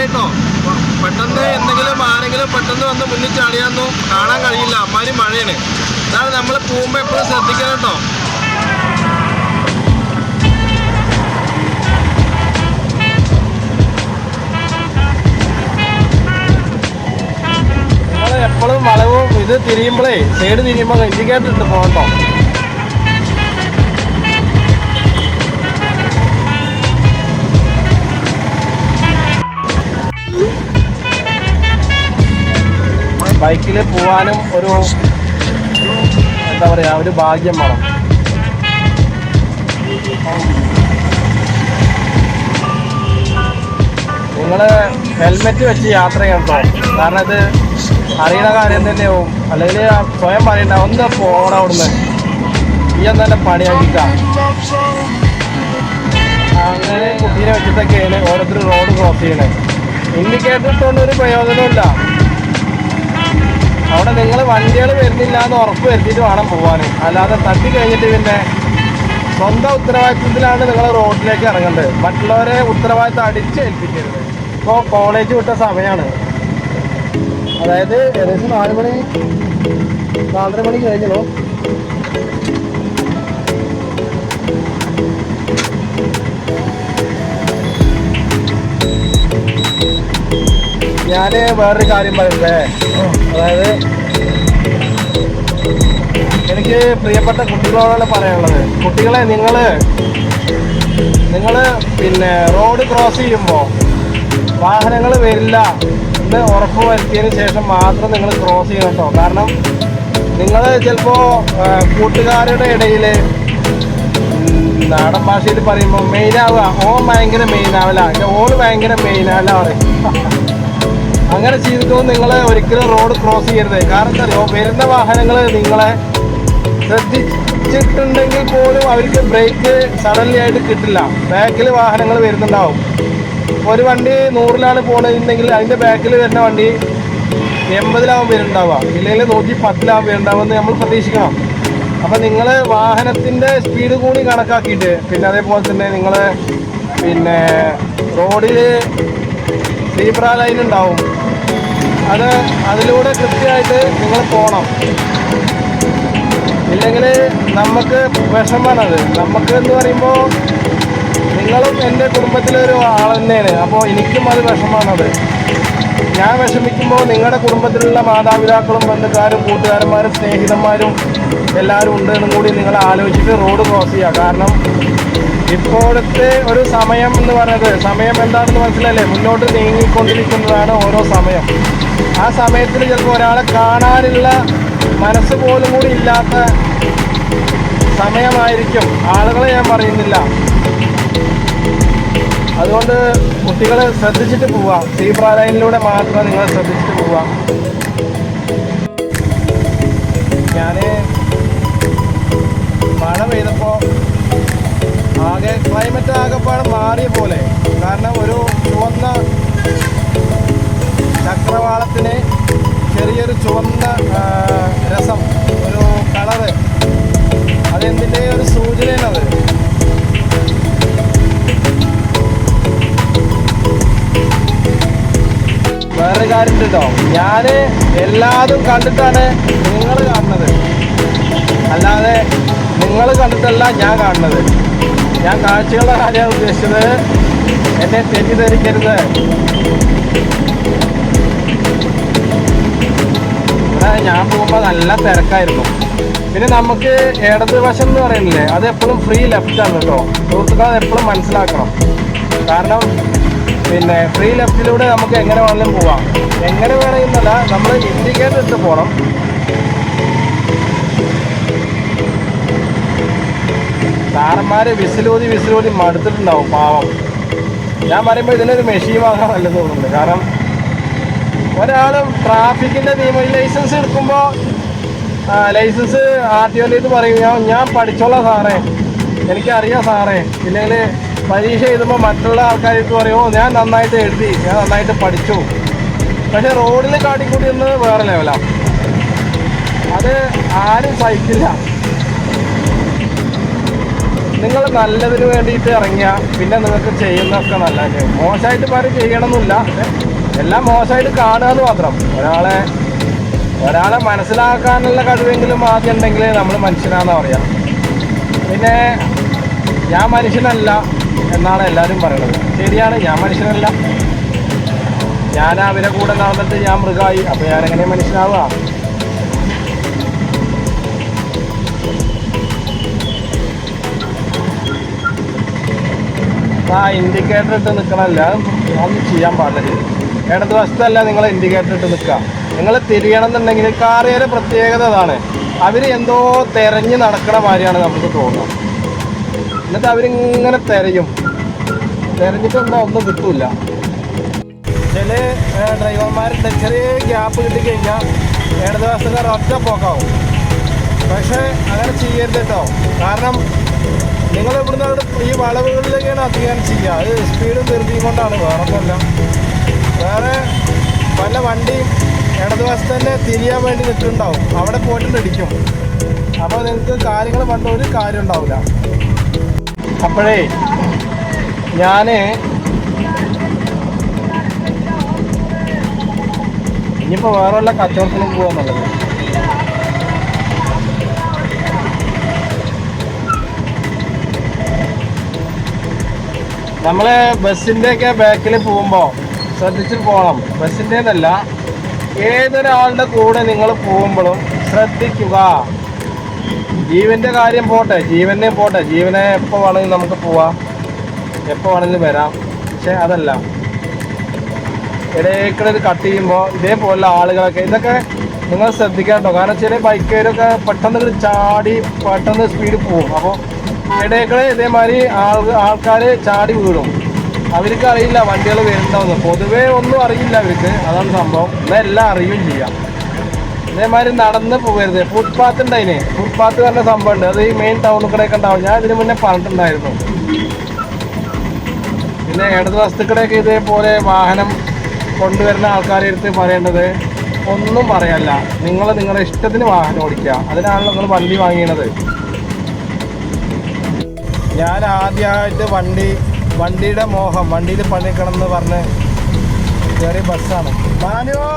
കേട്ടോ പെട്ടെന്ന് എന്തെങ്കിലും ആരെങ്കിലും പെട്ടെന്ന് വന്ന് മുന്നിൽ ചാടിയാന്നും കാണാൻ കഴിയില്ല. അമ്മാരി മഴയാണ്. അതാണ് നമ്മൾ പോകുമ്പോൾ എപ്പോഴും ശ്രദ്ധിക്കണം കേട്ടോ. എപ്പോഴും വളവും ഇത് തിരിയുമ്പോഴേ സൈഡ് തിരിയുമ്പോൾ ഇൻഡിക്കേറ്റർ ഇട്ട് പോകട്ടോ ബൈക്കിൽ പോവാനും ഒരു എന്താ പറയാ ഒരു ഭാഗ്യം വേണം. നിങ്ങൾ ഹെൽമെറ്റ് വെച്ച് യാത്ര ചെയ്യണം കാരണം ഇത് അറിയണ കാര്യം തന്നെയാവും. അല്ലെങ്കിൽ സ്വയം പറയണ്ട ഒന്ന് പോകണം അവിടുന്ന്. ഈ ഒന്നെ പണിയാക്കിക്കാം. അങ്ങനെ കുട്ടീനെ വെച്ചിട്ടൊക്കെയാണ് ഓരോരുത്തർ റോഡ് ക്രോസ് ചെയ്യണേ. ഇൻഡിക്കേറ്റർ ഇട്ടുകൊണ്ട് ഒരു പ്രയോജനമില്ല അവിടെ നിങ്ങൾ വണ്ടികൾ വരുന്നില്ല എന്ന് ഉറപ്പ് വരുത്തിയിട്ട് വേണം പോകാൻ അല്ലാതെ തട്ടി കഴിഞ്ഞിട്ട് പിന്നെ സ്വന്തം ഉത്തരവാദിത്വത്തിലാണ് നിങ്ങൾ റോഡിലേക്ക് ഇറങ്ങേണ്ടത്. മറ്റുള്ളവരെ ഉത്തരവാദിത്വം അടിച്ച് ഏൽപ്പിക്കരുത് ഇപ്പോൾ കോളേജ് വിട്ട സമയമാണ് അതായത് ഏകദേശം നാല് മണി നാലര മണി കഴിഞ്ഞു ഞാൻ വേറൊരു കാര്യം പറയുന്നേ. അതായത് എനിക്ക് പ്രിയപ്പെട്ട കുട്ടികളോടാണ് പറയാനുള്ളത്. കുട്ടികളെ നിങ്ങൾ നിങ്ങൾ പിന്നെ റോഡ് ക്രോസ് ചെയ്യുമ്പോൾ വാഹനങ്ങൾ വരില്ല എന്ന് ഉറപ്പ് വരുത്തിയതിന് ശേഷം മാത്രം നിങ്ങൾ ക്രോസ് ചെയ്യണം കേട്ടോ. കാരണം നിങ്ങൾ ചിലപ്പോൾ കൂട്ടുകാരുടെ ഇടയിൽ നാടൻ ഭാഷയിൽ പറയുമ്പോൾ മെയിനാവുക. ഓൺ ഭയങ്കര മെയിനാവില്ല ഓൾ ഭയങ്കര മെയിനാവില്ല പറയും. അങ്ങനെ ചെയ്തിട്ട് നിങ്ങൾ ഒരിക്കലും റോഡ് ക്രോസ് ചെയ്യരുത്. കാരണം എന്താ അറിയോ? വരുന്ന വാഹനങ്ങൾ നിങ്ങളെ ശ്രദ്ധിച്ചിട്ടുണ്ടെങ്കിൽ പോലും അവർക്ക് ബ്രേക്ക് സഡൻലി ആയിട്ട് കിട്ടില്ല. ബാക്കിൽ വാഹനങ്ങൾ വരുന്നുണ്ടാവും. ഒരു വണ്ടി നൂറിലാണ് പോകണമെന്നുണ്ടെങ്കിൽ അതിന്റെ ബാക്കിൽ വരുന്ന വണ്ടി എൺപതിലാവും വരുന്നുണ്ടാവുക. ഇല്ലെങ്കിൽ നൂറ്റി പത്തിലാവും വരുന്നുണ്ടാവുമെന്ന് നമ്മൾ പ്രതീക്ഷിക്കണം. അപ്പം നിങ്ങൾ വാഹനത്തിന്റെ സ്പീഡ് കൂടി കണക്കാക്കിയിട്ട് പിന്നെ അതേപോലെ തന്നെ നിങ്ങൾ പിന്നെ റോഡിൽ സീബ്ര ലൈൻ ഉണ്ടാവും. അത് അതിലൂടെ കൃത്യമായിട്ട് നിങ്ങൾ പോകണം ഇല്ലെങ്കിൽ നമുക്ക് വിഷമാണത് നമുക്ക് എന്ന് പറയുമ്പോൾ നിങ്ങളും എന്റെ കുടുംബത്തിലെ ഒരു ആൾ തന്നെയാണ്. അപ്പോൾ എനിക്കും അത് വിഷമാണത് ഞാൻ വിഷമിക്കുമ്പോൾ നിങ്ങളുടെ കുടുംബത്തിലുള്ള മാതാപിതാക്കളും ബന്ധുക്കാരും കൂട്ടുകാരന്മാരും സ്നേഹിതന്മാരും എല്ലാവരും ഉണ്ട് എന്നും കൂടി നിങ്ങൾ ആലോചിച്ചിട്ട് റോഡ് ക്രോസ് ചെയ്യുക കാരണം ഇപ്പോഴത്തെ ഒരു സമയം എന്ന് പറയുന്നത് സമയം എന്താണെന്ന് മനസ്സിലല്ലേ മുന്നോട്ട് നീങ്ങിക്കൊണ്ടിരിക്കുന്നതാണ് ഓരോ സമയം. ആ സമയത്തിൽ ചിലപ്പോൾ ഒരാളെ കാണാനുള്ള മനസ്സ് പോലും കൂടി ഇല്ലാത്ത സമയമായിരിക്കും. ആളുകളെ ഞാൻ പറയുന്നില്ല. അതുകൊണ്ട് കുട്ടികൾ ശ്രദ്ധിച്ചിട്ട് പോവാം. സീബ്ര ലൈനിലൂടെ മാത്രം നിങ്ങൾ ശ്രദ്ധിച്ചിട്ട് പോവാം. ഞാൻ മഴ പെയ്തപ്പോൾ ആകെ ക്ലൈമറ്റ് ആകെപ്പാട് മാറിയ പോലെ. കാരണം ഒരു ചുവന്ന ചക്രവാളത്തിന് ചെറിയൊരു ചുവന്ന രസം ഒരു കളറ്. അതെന്തിന്റെ ഒരു സൂചനയാണത്? വേറെ കാര്യം കേട്ടോ ഞാൻ എല്ലാതും കണ്ടിട്ടാണ് നിങ്ങൾ കാണുന്നത്. അല്ലാതെ നിങ്ങൾ കണ്ടിട്ടല്ല ഞാൻ കാണുന്നത്. ഞാൻ കാഴ്ചകളുടെ കാര്യമാണ് ഉദ്ദേശിച്ചത്. എന്നെ തെറ്റിദ്ധരിക്കരുത്. ഞാൻ പോകുമ്പോൾ നല്ല തിരക്കായിരുന്നു പിന്നെ നമുക്ക് ഇടത് വശം എന്ന് പറയുന്നില്ലേ അത് എപ്പോഴും ഫ്രീ ലെഫ്റ്റ് ആണ് കേട്ടോ. സുഹൃത്തുക്കൾ അത് എപ്പോഴും മനസ്സിലാക്കണം. കാരണം പിന്നെ ഫ്രീ ലെഫ്റ്റിലൂടെ നമുക്ക് എങ്ങനെ വേണമെങ്കിലും പോവാം. എങ്ങനെ വേണമെന്നല്ല നമ്മൾ ഇൻഡിക്കേറ്റർ ഇട്ട് പോകണം സാറന്മാര് വിസിലൂതി വിസിലൂതി മടുത്തിട്ടുണ്ടാവും പാവം. ഞാൻ പറയുമ്പോൾ ഇതിനൊരു മെഷീൻ വാങ്ങാൻ നല്ലത് തോന്നുന്നുണ്ട്. കാരണം ഒരാളും ട്രാഫിക്കിന്റെ നിയമം ലൈസൻസ് എടുക്കുമ്പോൾ ലൈസൻസ് ആർ ടി പറയും. ഞാൻ പഠിച്ചോളാം സാറേ. എനിക്കറിയാം സാറേ. ഇല്ലെങ്കിൽ പരീക്ഷ എഴുതുമ്പോൾ മറ്റുള്ള ആൾക്കാർക്ക് പറയുമോ ഞാൻ നന്നായിട്ട് എഴുതി ഞാൻ നന്നായിട്ട് പഠിച്ചു. പക്ഷെ റോഡിൽ കാട്ടിക്കൂട്ടിയുന്നത് വേറെ ലെവലാണ് അത് ആരും സഹിക്കില്ല. നിങ്ങൾ നല്ലതിന് വേണ്ടിയിട്ട് ഇറങ്ങിയ പിന്നെ നിങ്ങൾക്ക് ചെയ്യുന്നതൊക്കെ നല്ലതന്നെ. മോശമായിട്ട് പാരും ചെയ്യണമെന്നില്ല എല്ലാം മോശമായിട്ട് കാണുക എന്ന് മാത്രം. ഒരാളെ ഒരാളെ മനസ്സിലാക്കാനുള്ള കഴിവെങ്കിലും ആദ്യം ഉണ്ടെങ്കിൽ നമ്മൾ മനുഷ്യനാണെന്ന് പറയാം. പിന്നെ ഞാൻ മനുഷ്യനല്ല എന്നാണ് എല്ലാവരും പറയുന്നത് ശരിയാണ് ഞാൻ മനുഷ്യനല്ല. ഞാൻ അവരെ കൂടെ നടന്നിട്ട് ഞാൻ മൃഗമായി അപ്പോൾ എങ്ങനെ മനുഷ്യനാവുക? ആ ഇൻഡിക്കേറ്റർ ഇട്ട് നിൽക്കണമല്ല ഒന്നും ചെയ്യാൻ പാടില്ല. ഇടത് വശത്തല്ല നിങ്ങൾ ഇൻഡിക്കേറ്റർ ഇട്ട് നിൽക്കുക. നിങ്ങൾ തിരിയണം എന്നുണ്ടെങ്കിൽ കാറിയുടെ പ്രത്യേകത അതാണ്. അവർ എന്തോ തിരഞ്ഞ് നടക്കണ മാതിരിയാണ് നമുക്ക് തോന്നുന്നത്. എന്നിട്ട് അവരിങ്ങനെ തെരയും. തിരഞ്ഞിട്ടൊന്നും ഒന്നും കിട്ടൂല. ചില ഡ്രൈവർമാരുടെ ചെറിയ ഗ്യാപ്പ് കിട്ടിക്കഴിഞ്ഞാൽ ഇടത് വശത്തുകാർ ഒറ്റ പോക്കാവും. പക്ഷേ അങ്ങനെ ചെയ്യരുത് കേട്ടോ. കാരണം നിങ്ങൾ ഇവിടുന്ന് ഈ വളവുകളിലേക്കാണ് അധികം ചെയ്യുക. അത് സ്പീഡ് ധൃതിയും കൊണ്ടാണ്. വേറെ വല്ല വണ്ടിയും ഇടതുവശത്ത് തന്നെ തിരിയാൻ വേണ്ടി നിൽക്കുന്നുണ്ടാവും. അവിടെ പോയിട്ട് ഇടിക്കും. അപ്പോൾ നിങ്ങൾക്ക് കാര്യങ്ങൾ പണ്ട് ഒരു കാര്യം ഉണ്ടാവില്ല. അപ്പോഴേ ഞാൻ ഇനിയിപ്പോൾ വേറെ വല്ല കച്ചവടത്തിനും പോകാന്നുള്ളത് ബസ്സിന്റെ ബസ്സിന്റെയൊക്കെ ബാക്കിൽ പോകുമ്പോൾ ശ്രദ്ധിച്ച് പോകണം ബസ്സിന്റെതല്ല ഏതൊരാളുടെ കൂടെ നിങ്ങൾ പോകുമ്പോഴും ശ്രദ്ധിക്കുക. ജീവന്റെ കാര്യം പോട്ടെ ജീവനെ പോട്ടെ. ജീവനെ എപ്പോൾ വേണമെങ്കിലും നമുക്ക് പോവാം. എപ്പോൾ വേണമെങ്കിലും വരാം. പക്ഷെ അതല്ല. ഇടയ്ക്കിടെ ഇത് കട്ട് ചെയ്യുമ്പോൾ ഇതേപോലുള്ള ആളുകളൊക്കെ ഇതൊക്കെ നിങ്ങൾ ശ്രദ്ധിക്കാട്ടോ കാരണം ചില ബൈക്കുകാരൊക്കെ പെട്ടെന്ന് ചാടി പെട്ടെന്ന് സ്പീഡിൽ പോകും അപ്പോൾ ഇടയേക്കിടെ ഇതേമാതിരി ആൾ ആൾക്കാർ ചാടി വീഴും. അവർക്ക് അറിയില്ല വണ്ടികൾ വരുന്നുണ്ടാവുന്നത് പൊതുവേ ഒന്നും അറിയില്ല അവർക്ക്. അതാണ് സംഭവം. എന്നാൽ എല്ലാം അറിയുകയും ചെയ്യാം. ഇതേമാതിരി നടന്ന് പോകരുത്. ഫുട്പാത്ത് ഉണ്ടായിന്. ഫുട്പാത്ത് പറഞ്ഞ സംഭവം ഉണ്ട് അത് ഈ മെയിൻ ടൗണിൽ കൂടെയൊക്കെ ഉണ്ടാവും. ഞാൻ ഇതിന് മുന്നേ പറഞ്ഞിട്ടുണ്ടായിരുന്നു. പിന്നെ ഇടത് വസ്തുക്കളെയൊക്കെ ഇതേപോലെ വാഹനം കൊണ്ടുവരുന്ന ആൾക്കാരെ അടുത്ത് പറയേണ്ടത് ഒന്നും പറയല്ല. നിങ്ങൾ നിങ്ങളുടെ ഇഷ്ടത്തിന് വാഹനം ഓടിക്കുക. അതിനാണ് നിങ്ങൾ വണ്ടി വാങ്ങിയത്. ഞാൻ ആദ്യമായിട്ട് വണ്ടി വണ്ടിയുടെ മോഹം വണ്ടിയിൽ പണിക്കണം എന്ന് പറഞ്ഞ് കയറിയ ബസ്സാണ് മാനുവോ?